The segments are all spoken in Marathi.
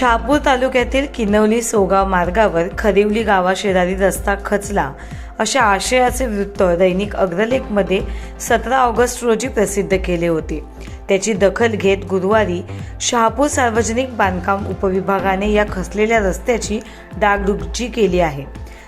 शहापूर तालुक्यातील किनवली सोगाव मार्गावर खरिवली गावाशेजारी रस्ता खचला. अशा आशयाचे वृत्त दैनिक अग्रलेखमध्ये सतरा ऑगस्ट रोजी प्रसिद्ध केले होते. त्याची दखल घेत गुरुवारी शहापूर सार्वजनिक बांधकाम उपविभागाने या खचलेल्या रस्त्याची डागडुगजी केली आहे.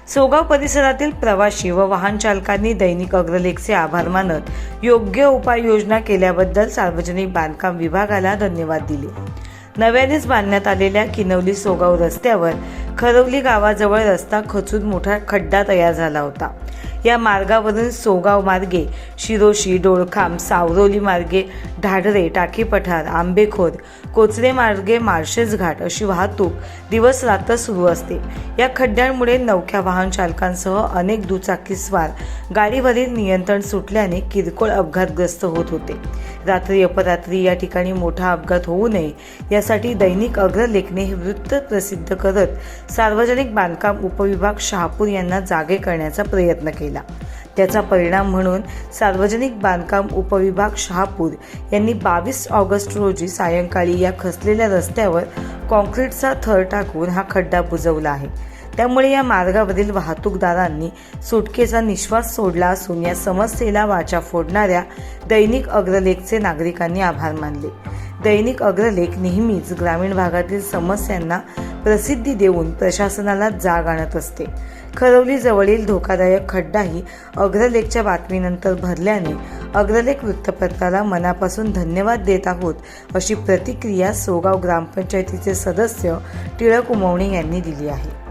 सोगाव परिसरातील प्रवासी व वाहन चालकांनी दैनिक अग्रलेखचे आभार मानत योग्य उपाययोजना केल्याबद्दल सार्वजनिक बांधकाम विभागाला धन्यवाद दिले. नव्यानेच बांधण्यात आलेल्या किनवली सोगाव रस्त्यावर खरवली गावाजवळ रस्ता खचून मोठा खड्डा तयार झाला होता. या मार्गावरून सोगाव मार्गे शिरोशी डोळखाम सावरोली मार्गे ढाढरे टाकी पठार आंबेखोर कोचरे मार्गे मार्शेस घाट अशी वाहतूक दिवस रात्र सुरू असते. या खड्ड्यांमुळे नवख्या वाहन चालकांसह अनेक दुचाकीस्वार गाडीवरील नियंत्रण सुटल्याने किरकोळ अपघातग्रस्त होत होते. रात्री अपरात्री या ठिकाणी मोठा अपघात होऊ नये यासाठी दैनिक अग्रलेखने हे वृत्त प्रसिद्ध करत सार्वजनिक बांधकाम उपविभाग शहापूर यांना जागे करण्याचा प्रयत्न केला. त्याचा परिणाम म्हणून सार्वजनिक बांधकाम उपविभाग शहापूर यांनी बावीस ऑगस्ट रोजी सायंकाळी या खचलेल्या रस्त्यावर कॉन्क्रीटचा थर टाकून हा खड्डा बुजवला आहे. त्यामुळे या मार्गावरील वाहतूकदारांनी सुटकेचा निश्वास सोडला असून या समस्येला वाचा फोडणाऱ्या दैनिक अग्रलेखचे नागरिकांनी आभार मानले. दैनिक अग्रलेख नेहमीच ग्रामीण भागातील समस्यांना प्रसिद्धी देऊन प्रशासनाला जाग आणत असते. खरवली जवळील धोकादायक खड्डाही अग्रलेखच्या बातमीनंतर भरल्याने अग्रलेख वृत्तपत्राला मनापासून धन्यवाद देत आहोत अशी प्रतिक्रिया सोगाव ग्रामपंचायतीचे सदस्य टिळक उमवणे यांनी दिली आहे.